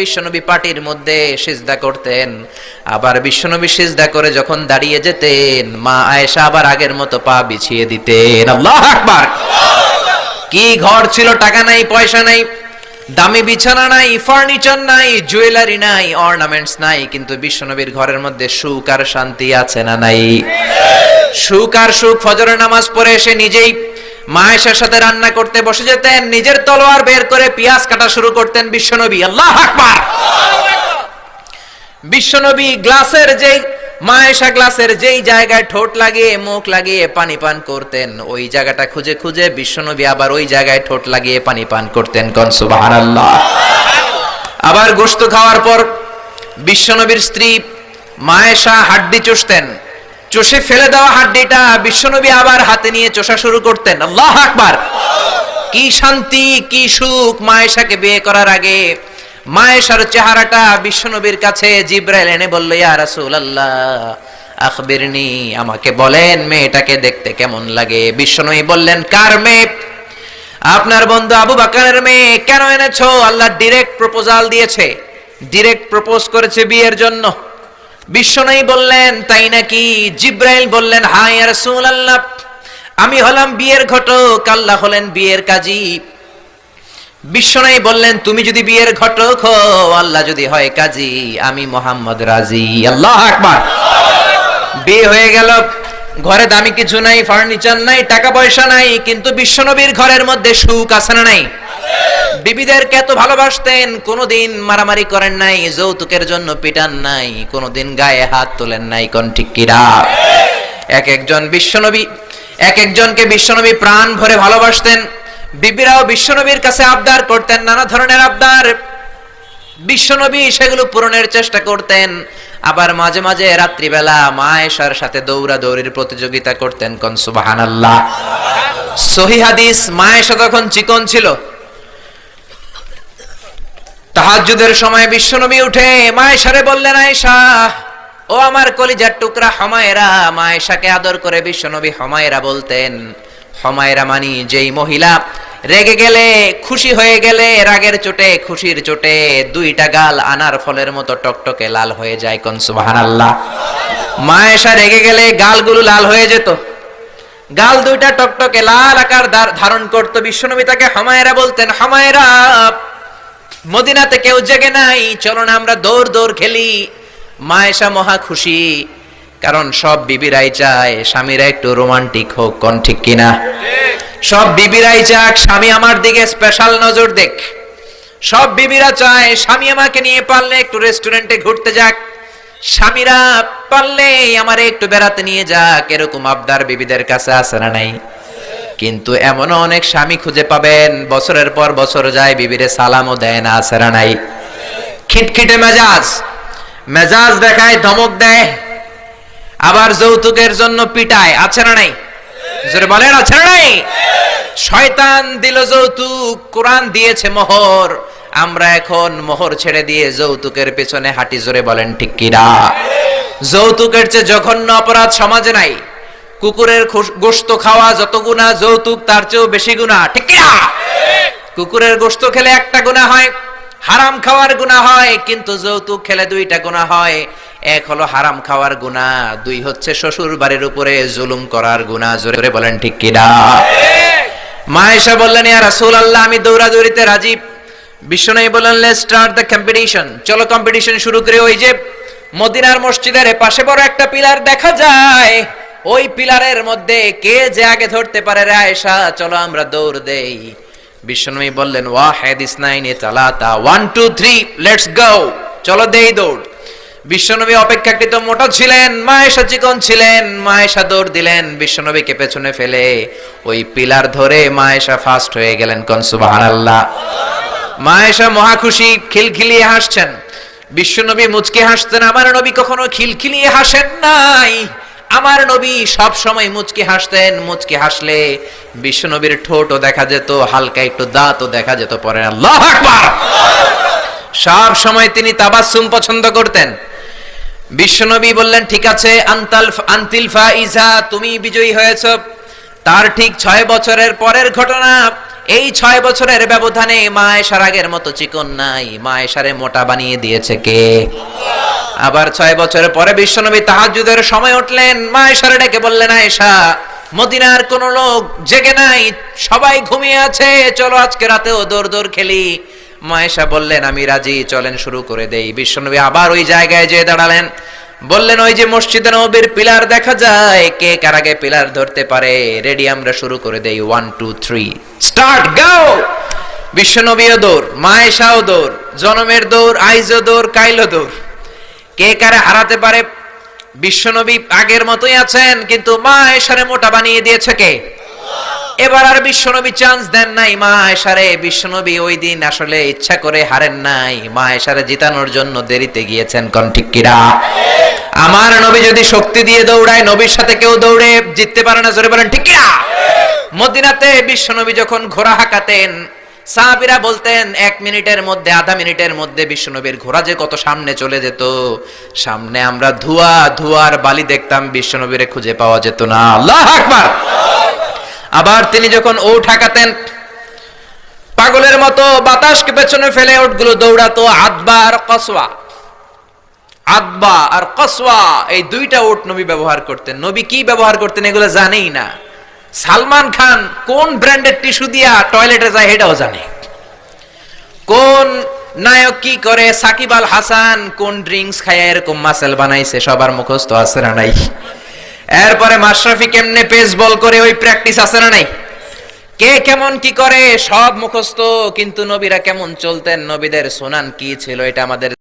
বিশ্বনবী পাটির মধ্যে সিজদা করতেন। আবার বিশ্বনবী সিজদা করে যখন দাঁড়িয়ে যেতেন, মা আয়েশা আবার আগের মতো পা বিছিয়ে দিতেন। আল্লাহ আকবার! কি ঘর ছিল, টাকা নাই, পয়সা নাই, দামি বিছানা নাই ফার্নিচার নাই জুয়েলারি নাই অর্নামেন্টস নাই, কিন্তু বিশ্বনবীর ঘরের মধ্যে সুখ আর শান্তি আছে না নাই? সুখ আর সুখ, ফজরের নামাজ পড়ে এসে নিজেই মায়েশার সাথে রান্না করতে বসে যেতেন, নিজের তলোয়ার বের করে পেঁয়াজ কাটা শুরু করতেন বিশ্বনবী। আল্লাহ আকবার! বিশ্বনবী গ্লাসের যেই, মায়েশা গ্লাসের যেই জায়গায় ঠোঁট লাগিয়ে, মুখ লাগিয়ে পানি পান করতেন, ওই জায়গাটা খুঁজে খুঁজে বিশ্বনবী আবার ওই জায়গায় ঠোঁট লাগিয়ে পানি পান করতেন কন সুবহানাল্লাহ। আবার গোশত খাওয়ার পর বিশ্বনবীর স্ত্রী মায়েশা হাড্ডি চষতেন। চষে ফেলে দেওয়া হাড্ডিটা বিশ্বনবী আবার হাতে নিয়ে চষা শুরু করতেন। আল্লাহ আকবার। কি শান্তি, কি সুখ মায়েশাকে বিয়ে করার আগে। মায়েশার চেহারাটা বিশ্বনবীর কাছে জিব্রাইল এনে বলল, ইয়া রাসূলুল্লাহ, আখবিরনি, আমাকে বলেন মেয়েটাকে দেখতে কেমন লাগে? বিশ্বনবী বললেন, কার মেয়ে? আপনার বন্ধু আবু বাকারের মেয়ে। কেন এনেছো? আল্লাহ ডিরেক্ট প্রপোজাল দিয়েছে। ডিরেক্ট প্রপোজ করেছে বিয়ের জন্য। বিশ্বনবী বললেন, তাই নাকি? জিব্রাইল বললেন হাই রাসূলুল্লাহ, আমি হলাম বিয়ের ঘটক, আল্লাহ হলেন বিয়ের কাজী। বিশ্বনাই বললেন, তুমি যদি বিয়ের ঘটক হও, আল্লাহ যদি হয় কাজী, আমি মোহাম্মদ রাজি। আল্লাহ আকবার। বিয়ে হয়ে গেল। ঘরে দামি কিছু নাই, ফার্নিচার নাই, টাকা পয়সা নাই, কিন্তু বিশ্বনবীর ঘরের মধ্যে সুখ আছে না নাই? বিবিদেরকে এত ভালোবাসতেন, কোনোদিন মারামারি করেন নাই, যৌতুকের জন্য পিটান নাই, কোনোদিন গায়ে হাত তোলেন নাই, কোন ঠিক কিরা এক একজন বিশ্বনবী, এক একজনকে বিশ্বনবী প্রাণ ভরে ভালোবাসতেন, বিবিরাও বিশ্বনবীর কাছে আবদার করতেন, নানা ধরনের আবদার। বিশ্বনবী সেগুলো পূরণের চেষ্টা করতেন, আবার মাঝে মাঝে রাত্রিবেলা মায়েশার সাথে দৌড়া দৌড়ির প্রতিযোগিতা করতেন, কোন সুবাহান আল্লাহ সহি হাদিস মায়েশা তখন চিকন ছিল তাহাজ্জুদের সময় বিশ্বনবী উঠে মায়েশারে বললেন, আয়েশা, ও আমার কলিজার টুকরা হমায়রা, মায়েশাকে আদর করে বিশ্বনবী হমায়রা বলতেন। হমায়রা মানি যেই মহিলা রেগে গেলে, খুশি হয়ে গেলে, রাগের চোটে, খুশির চোটে দুইটা গাল আনার ফলের মতো টকটকে লাল হয়ে যায় কোন, সুবহানাল্লাহ। মায়েশা রেগে গেলে গালগুলো লাল হয়ে যেত। গাল দুইটা টকটকে লাল আকার ধার- ধারণ করতো বিশ্বনবী তাকে হমায়রা বলতেন, হমায়রা মদিনাতে কেউ জেগে নাই, চলো না আমরা দৌড় দৌড় খেলি। মায়েশা মহা খুশি, কারণ সব বিবিরাই চায়, স্বামীরা একটু রোমান্টিক হোক, কোন ঠিক কিনা সব বিবিরাই চাক, স্বামী আমার দিকে স্পেশাল নজর দেখ। সব বিবিরা চায়, স্বামী আমাকে নিয়ে পারলে একটু রেস্টুরেন্টে ঘুরতে যাক। স্বামীরা পারলে আমারে একটু বেড়াতে নিয়ে যাক, এরকম আবদার বিবিদের কাছে আছে না নাই? কিন্তু এমনও অনেক স্বামী খুঁজে পাবেন, বছরের পর বছর যায়, বিবিরে সালামও দেয় না না নাই। খিটখিটে মেজাজ মেজাজ দেখায়, ধমক দেয়, আবার যৌতুকের জন্য পিটায় আছে না নাই? জোরে বলেন আছে না নাই? শয়তান দিল যৌতুক, কোরআন দিয়েছে মোহর, আমরা এখন মোহর ছেড়ে দিয়ে যৌতুকের পেছনে হাঁটি, জোরে বলেন, ঠিক কিনা? যৌতুকের চেয়ে জঘন্য অপরাধ সমাজে নাই। কুকুরের গোশত খাওয়া যত গুণা যৌতুক, তার চেয়েও বেশি গুণা। ঠিক কিনা? কুকুরের গোশত খেলে একটা গুণা হয়, হারাম খাওয়ার গুণা হয়, কিন্তু যৌতুক খেলে দুইটা গুণা হয়। এক হলো হারাম খাওয়ার গুণা, দুই হচ্ছে শ্বশুর বাড়ির উপরে জুলুম করার গুণা। জোরে বলেন, ঠিক কিনা? মায়েশা বললেন, ইয়া রাসূলুল্লাহ, আমি দৌড়াদৌড়িতে রাজি। বিশ্বনবী বললেন লেটস স্টার্ট দ্য কম্পিটিশন চলো কম্পিটিশন শুরু করে। ওই যে মদিনার মসজিদের পাশে বড় একটা পিলার দেখা যায়। ওই পিলারের মধ্যে কে যে আগে ধরতে পারে রে আয়েশা? চলো আমরা দৌড় দেই। বিশ্বনবী বললেন, ওয়াহেদ ইসনাইনে তালাতা one two three let's go চলো দেই দৌড়। বিশ্বনবী অপেক্ষাকৃত মোটা ছিলেন, মায়েশা চিকন ছিলেন, মায়েশা দৌড় দিলেন, বিশ্বনবীকে পেছনে ফেলে ওই পিলার ধরে মায়েশা ফাস্ট হয়ে গেলেন, কোন সুবহানাল্লাহ। মায়েশা মহা খুশি, খিলখিলিয়ে হাসছেন। বিশ্বনবী মুচকি হাসতেন, আমার নবী কখনো খিলখিলিয়ে হাসেন নাই। আমার নবী সব সময় মুচকি হাসতেন, মুচকি হাসলে বিশ্বনবীর ঠোঁটও দেখা যেত, হালকা একটু দাঁতও দেখা যেত পরে। আল্লাহ আকবার! সব সময় তিনি তাবাসসুম পছন্দ করতেন। বিশ্বনবী বললেন, ঠিক আছে, আন্তাল আন্তিল ফাইজা, তুমি বিজয়ী হয়েছ। তার ঠিক ছয় বছরের পরের ঘটনা, এই ছয় বছরের ব্যবধানে মা এসার আগের মতো চিকন নাই। মা এসারে মোটা বানিয়ে দিয়েছে কে? আবার ছয় বছরের পরে বিশ্বনবী তাহাজুদের সময় উঠলেন। মা এসারে ডেকে বললেন, আয়েশা, মদিনার কোন লোক জেগে নাই, সবাই ঘুমিয়ে আছে, চলো আজকে রাতেও দৌড় দৌড় খেলি মায়েশা বললেন, আমি রাজি, চলেন শুরু করে দেই। বিশ্বনবী আবার ওই জায়গায় যেয়ে দাঁড়ালেন। বললেন, ওই যে মসজিদে নবীর পিলার দেখা যায়, কে কার আগে পিলার ধরতে পারে? রেডি, আমরা শুরু করে দেই। ওয়ান টু থ্রি স্টার্ট গাও বিশ্বনবীও দৌড় মায়েশাও দৌড়, জনমের দৌড়, আইজও দৌড় কাইলো দৌড়। কে কারে হারাতে পারে? বিশ্বনবী আগের মতোই আছেন, কিন্তু মা এসারে মোটা বানিয়ে দিয়েছে কে? এবার আর বিশ্বনবী চান্স দেন নাই। মা এসারে বিশ্বনবী ওই দিন আসলে ইচ্ছা করে হারেন নাই। মা এসারে জিতানোর জন্য দেরিতে গিয়েছেন, কোন ঠিক আমার নবী যদি শক্তি দিয়ে দৌড়ায়, নবীর সাথে কেউ দৌড়ে জিততে পারে না, জোরে বলেন ঠিক মদিনাতে বিশ্বনবী যখন ঘোড়া হাঁকাতেন সাহাবিরা বলতেন, এক মিনিটের মধ্যে, আধা মিনিটের মধ্যে বিশ্বনবীর ঘোড়া যে কত সামনে চলে যেত, সামনে আমরা ধোয়া, ধোয়ার বালি দেখতাম, বিশ্বনবীরে খুঁজে পাওয়া যেত না। আল্লাহ আকবার! আবার তিনি যখন ও ঠাকাতেন পাগলের মতো বাতাসকে পেছনে ফেলে ওটগুলো দৌড়াতো, আদবা আর কসওয়া। আদবা আর কসওয়া, এই দুইটা ওট নবী ব্যবহার করতেন। নবী কি ব্যবহার করতেন এগুলো জানেই না। সালমান খান কোন ব্র্যান্ডের টিস্যু দিয়া টয়লেটে যায় এটাও জানে। কোন নায়ক কি করে? সাকিব আল হাসান কোন ড্রিঙ্কস খায় এরকম মাসেল বানাইছে, সবার মুখস্থ আছে না নাই? এরপরে মাশরাফি কেমনে পেস বল করে, ওই প্র্যাকটিস আছে না নাই? কে কেমন কি করে? সব মুখস্থ, কিন্তু নবীরা কেমন চলতেন? নবীদের সোনান কি ছিল? এটা আমাদের